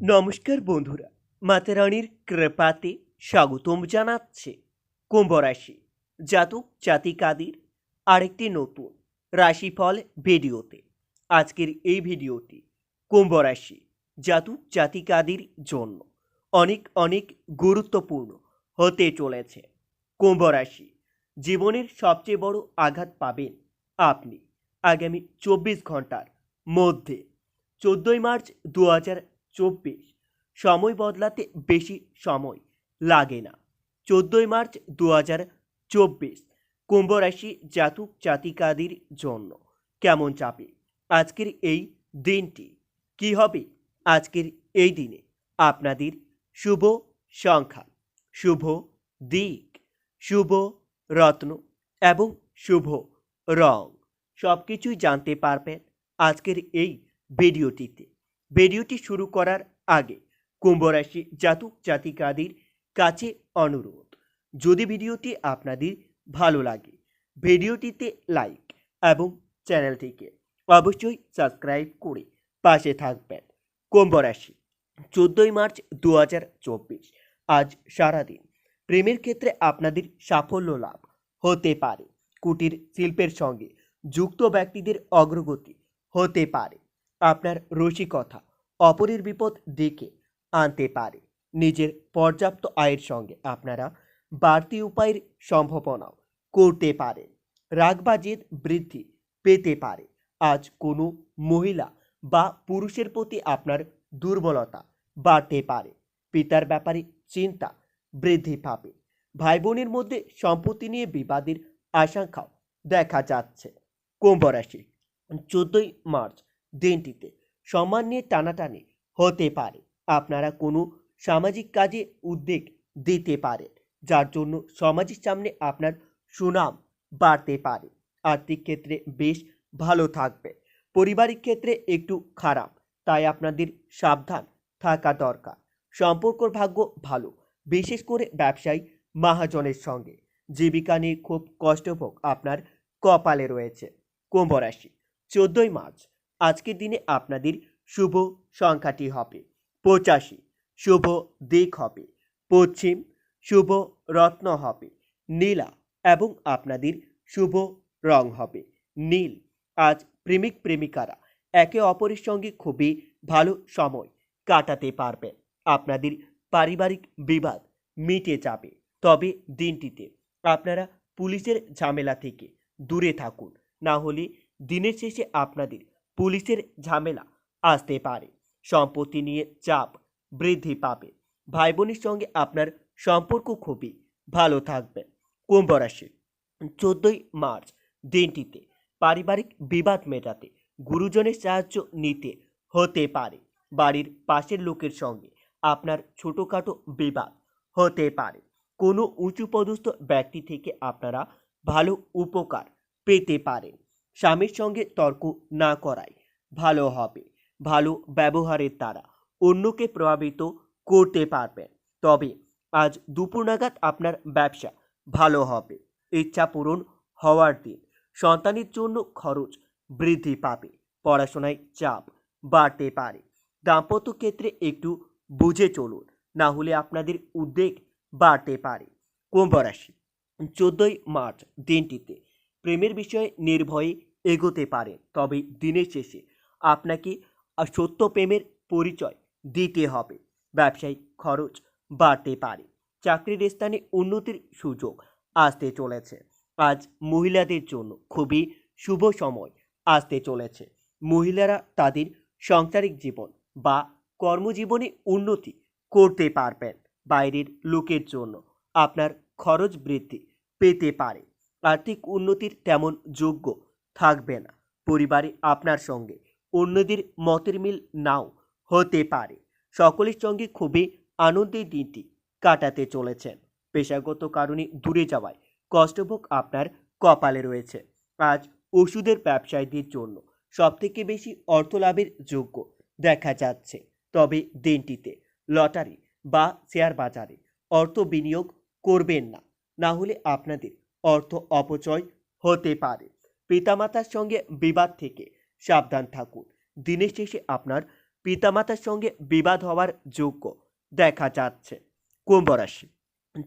নমস্কার বন্ধুরা মাতারানির কৃপাতে স্বাগতম জানাচ্ছে কুম্ভ রাশি জাতক জাতিকাদের আরেকটি নতুন রাশিফল ভিডিওতে। আজকের এই ভিডিওটি কুম্ভ রাশি জাতক জাতিকাদের জন্য অনেক অনেক গুরুত্বপূর্ণ হতে চলেছে। কুম্ভ রাশি জীবনের সবচেয়ে বড় আঘাত পাবেন আপনি আগামী চব্বিশ ঘণ্টার মধ্যে। চোদ্দোই মার্চ দু হাজার চব্বিশ। সময় বদলাতে বেশি সময় লাগে না। চোদ্দোই মার্চ দু হাজার চব্বিশ। কুম্ভ রাশি জাতক জাতিকাদের জন্য কেমন চাপে? আজকের এই দিনটি কি হবে? আজকের এই দিনে আপনাদের শুভ সংখ্যা, শুভ দিক, শুভ রত্ন এবং শুভ রং সব কিছুই জানতে পারবেন আজকের এই ভিডিওটিতে। ভিডিওটি শুরু করার আগে কুম্ভ রাশি জাতক জাতিকাদের কাছে অনুরোধ, যদি ভিডিওটি আপনাদের ভালো লাগে, ভিডিওটিতে লাইক এবং চ্যানেলটিকে অবশ্যই সাবস্ক্রাইব করে পাশে থাকবেন। কুম্ভ রাশি, চোদ্দোই মার্চ দু হাজার চব্বিশ, আজ সারাদিন প্রেমের ক্ষেত্রে আপনাদের সাফল্য লাভ হতে পারে। কুটির শিল্পের সঙ্গে যুক্ত ব্যক্তিদের অগ্রগতি হতে পারে। আপনার রসিকতা, অপরের বিপদ ডেকে আনতে পারে। নিজের পর্যাপ্ত আয়ের সঙ্গে আপনারা বাড়তি উপায়ের সম্ভাবনাও করতে পারেন। রাগ বা জেদ বৃদ্ধি পেতে পারে। আজ কোনো মহিলা বা পুরুষের প্রতি আপনার দুর্বলতা বাড়তে পারে। পিতার ব্যাপারে চিন্তা বৃদ্ধি পাবে। ভাই বোনের মধ্যে সম্পত্তি নিয়ে বিবাদের আশঙ্কাও দেখা যাচ্ছে। কুম্ভ রাশি, চোদ্দই মার্চ দিনটিতে সম্মান নিয়ে টানাটানি হতে পারে। আপনারা কোনো সামাজিক কাজে উদ্বেগ দিতে পারেন, যার জন্য সমাজের সামনে আপনার সুনাম বাড়তে পারে। আর্থিক ক্ষেত্রে বেশ ভালো থাকবে। পারিবারিক ক্ষেত্রে একটু খারাপ, তাই আপনাদের সাবধান থাকা দরকার। সম্পর্কর ভাগ্য ভালো, বিশেষ করে ব্যবসায়ী মহাজনের সঙ্গে। জীবিকা নিয়ে খুব কষ্টভোগ আপনার কপালে রয়েছে। কুম্ভ রাশি, চোদ্দই মার্চ আজকের দিনে আপনাদের শুভ সংখ্যাটি হবে পঁচাশি। শুভ দিক হবে পশ্চিম। শুভ রত্ন হবে নীলা এবং আপনাদের শুভ রং হবে নীল। আজ প্রেমিক প্রেমিকারা একে অপরের সঙ্গে খুবই ভালো সময় কাটাতে পারবেন আপনাদের পারিবারিক বিবাদ মিটে যাবে। তবে দিনটিতে আপনারা পুলিশের ঝামেলা থেকে দূরে থাকুন। না হলে দিনের শেষে আপনাদের পুলিশের ঝামেলা আসতে পারে। সম্পত্তি নিয়ে চাপ বৃদ্ধি পাবে। ভাই বোনের সঙ্গে আপনার সম্পর্ক খুবই ভালো থাকবে। কুম্ভ রাশি, চোদ্দই মার্চ দিনটিতে পারিবারিক বিবাদ মেটাতে গুরুজনের সাহায্য নিতে হতে পারে। বাড়ির পাশের লোকের সঙ্গে আপনার ছোটোখাটো বিবাদ হতে পারে। কোনো উঁচু পদস্থ ব্যক্তি থেকে আপনারা ভালো উপকার পেতে পারেন। স্বামীর সঙ্গে তর্ক না করাই ভালো হবে। ভালো ব্যবহারের দ্বারা অন্যকে প্রভাবিত করতে পারবেন। তবে আজ দুপুর নাগাদ আপনার ব্যবসা ভালো হবে। ইচ্ছা পূরণ হওয়ার দিন সন্তানের জন্য খরচ বৃদ্ধি পাবে। পড়াশোনায় চাপ বাড়তে পারে। দাম্পত্য ক্ষেত্রে একটু বুঝে চলুন, না হলে আপনাদের উদ্বেগ বাড়তে পারে। কুম্ভ রাশি, চোদ্দই মার্চ দিনটিতে প্রেমের বিষয়ে নির্ভয়ে এগোতে পারেন তবে দিনের শেষে আপনাকে সত্য প্রেমের পরিচয় দিতে হবে। ব্যবসায়িক খরচ বাড়তে পারে। চাকরির স্থানে উন্নতির সুযোগ আসতে চলেছে। আজ মহিলাদের জন্য খুবই শুভ সময় আসতে চলেছে। মহিলারা তাদের সাংসারিক জীবন বা কর্মজীবনে উন্নতি করতে পারবেন। বাইরের লোকের জন্য আপনার খরচ বৃদ্ধি পেতে পারে। আর্থিক উন্নতির তেমন যোগ্য থাকবে না। পরিবারে আপনার সঙ্গে অন্যদের মতের মিল নাও হতে পারে। সকলের সঙ্গে খুবই আনন্দের দিনটি কাটাতে চলেছেন। পেশাগত কারণে দূরে যাওয়ায় কষ্টভোগ আপনার কপালে রয়েছে। আজ ওষুধের ব্যবসায়ীদের জন্য সবথেকে বেশি অর্থ লাভের যোগ্য দেখা যাচ্ছে। তবে দিনটিতে লটারি বা শেয়ার বাজারে অর্থ বিনিয়োগ করবেন না। না হলে আপনাদের অর্থ অপচয় হতে পারে। পিতামাতার সঙ্গে বিবাদ থেকে সাবধান থাকুন। দিনের শেষে আপনার পিতামাতার সঙ্গে বিবাদ হওয়ার যোগ্য দেখা যাচ্ছে। কুম্ভ রাশি,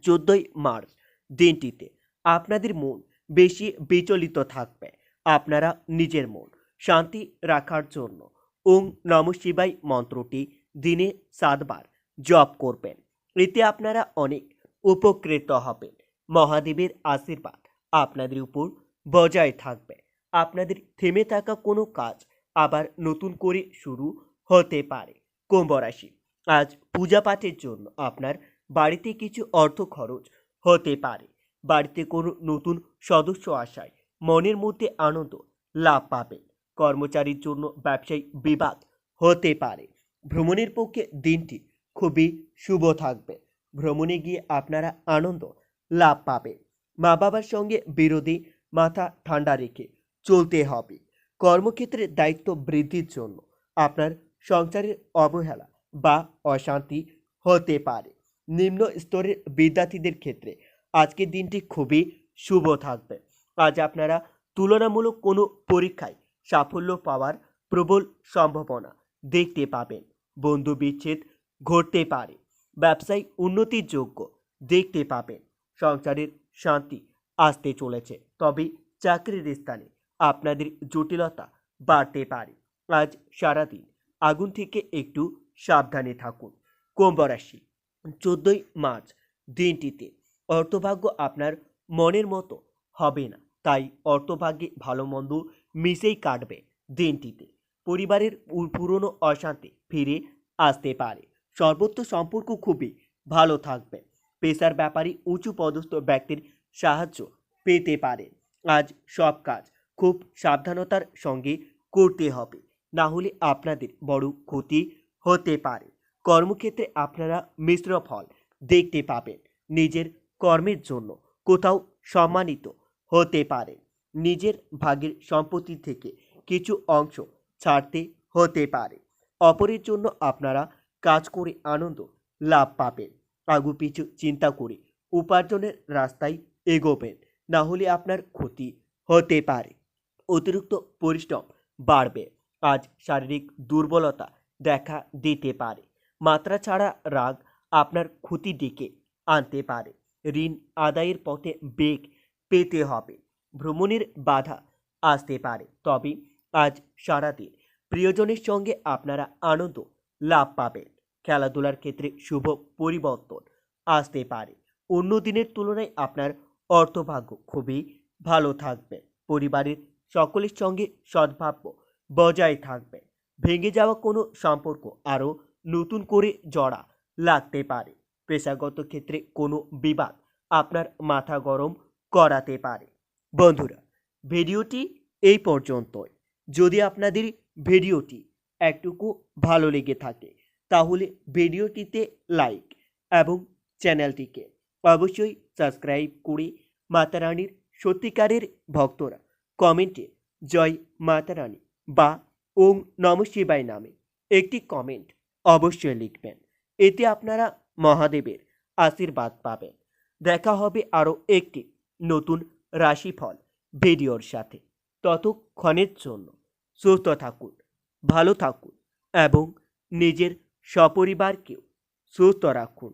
চোদ্দই মার্চ দিনটিতে আপনাদের মন বেশি বিচলিত থাকবে। আপনারা নিজের মন শান্তি রাখার জন্য ওং নম শিবাই মন্ত্রটি দিনে সাতবার জপ করবেন। এতে আপনারা অনেক উপকৃত হবেন। মহাদেবের আশীর্বাদ আপনাদের উপর বজায় থাকবে। আপনাদের থেমে থাকা কোনো কাজ আবার নতুন করে শুরু হতে পারে। কুম্ভ রাশি, আজ পূজা পাঠের জন্য আপনার বাড়িতে কিছু অর্থ খরচ হতে পারে। বাড়িতে কোনো নতুন সদস্য আসায় মনের মধ্যে আনন্দ লাভ পাবেন। কর্মচারীর জন্য ব্যবসায়িক বিবাদ হতে পারে। ভ্রমণের পক্ষে দিনটি খুবই শুভ থাকবে। ভ্রমণে গিয়ে আপনারা আনন্দ লাভ পাবেন মা বাবার সঙ্গে বিরোধী মাথা ঠান্ডা রেখে চলতে হবে। কর্মক্ষেত্রে দায়িত্ব বৃদ্ধির জন্য আপনার সংসারের অবহেলা বা অশান্তি হতে পারে। নিম্ন স্তরের বিদ্যার্থীদের ক্ষেত্রে আজকের দিনটি খুবই শুভ থাকবে। আজ আপনারা তুলনামূলক কোনো পরীক্ষায় সাফল্য পাওয়ার প্রবল সম্ভাবনা দেখতে পাবেন। বন্ধু বিচ্ছেদ ঘটতে পারে। ব্যবসায়িক উন্নতির যোগ্য দেখতে পাবেন। সংসারের শান্তি আসতে চলেছে। তবে চাকরির স্থানে আপনাদের জটিলতা বাড়তে পারে। আজ সারাদিন আগুন থেকে একটু সাবধানে থাকুন। কুম্ভ রাশি, চোদ্দই মার্চ দিনটিতে অর্থভাগ্য আপনার মনের মতো হবে না। তাই অর্থভাগ্যে ভালো মন্দ মিশেই কাটবে দিনটিতে। পরিবারের পুরনো অশান্তি ফিরে আসতে পারে। সর্বত্র সম্পর্ক খুবই ভালো থাকবে। পেশার ব্যাপারে উঁচু পদস্থ ব্যক্তির সাহায্য পেতে পারেন আজ সব কাজ খুব সাবধানতার সঙ্গে করতে হবে। না হলে আপনাদের বড় ক্ষতি হতে পারে। কর্মক্ষেত্রে আপনারা মিশ্র ফল দেখতে পাবেন। নিজের কর্মের জন্য কোথাও সম্মানিত হতে পারে। নিজের ভাগের সম্পত্তি থেকে কিছু অংশ ছাড়তে হতে পারে। অপরের জন্য আপনারা কাজ করে আনন্দ লাভ পাবেন। আগু পিছু চিন্তা করে। উপার্জনের রাস্তায় এগোবেন, না হলে আপনার ক্ষতি হতে পারে। অতিরিক্ত পরিশ্রম বাড়বে। আজ শারীরিক দুর্বলতা দেখা দিতে পারে। মাত্রা ছাড়া রাগ আপনার ক্ষতি ডেকে আনতে পারে। ঋণ আদায়ের পথে বেগ পেতে হবে। ভ্রমণের বাধা আসতে পারে। তবে আজ সারাদিন প্রিয়জনের সঙ্গে আপনারা আনন্দ লাভ পাবেন। খেলাধুলার ক্ষেত্রে শুভ পরিবর্তন আসতে পারে। অন্য দিনের তুলনায় আপনার অর্থভাগ্য খুবই ভালো থাকবে। পরিবারের সকলের সঙ্গে সদ্ভাব্য বজায় থাকবে। ভেঙে যাওয়া কোনো সম্পর্ক আরও নতুন করে জড়া লাগতে পারে। পেশাগত ক্ষেত্রে কোনো বিবাদ আপনার মাথা গরম করাতে পারে। বন্ধুরা, ভিডিওটি এই পর্যন্তই। যদি আপনাদের ভিডিওটি একটুকু ভালো লেগে থাকে তাহলে ভিডিওটিতে লাইক এবং চ্যানেলটিকে অবশ্যই সাবস্ক্রাইব করে মাতারানীর সত্যিকারের ভক্তরা কমেন্টে জয় মাতারানী বা ওং নম শিবায় নামে একটি কমেন্ট অবশ্যই লিখবেন। এতে আপনারা মহাদেবের আশীর্বাদ পাবেন। দেখা হবে আরও একটি নতুন রাশিফল ভিডিওর সাথে। ততক্ষণের জন্য সুস্থ থাকুন, ভালো থাকুন এবং নিজের সপরিবারকেও সুস্থ রাখুন।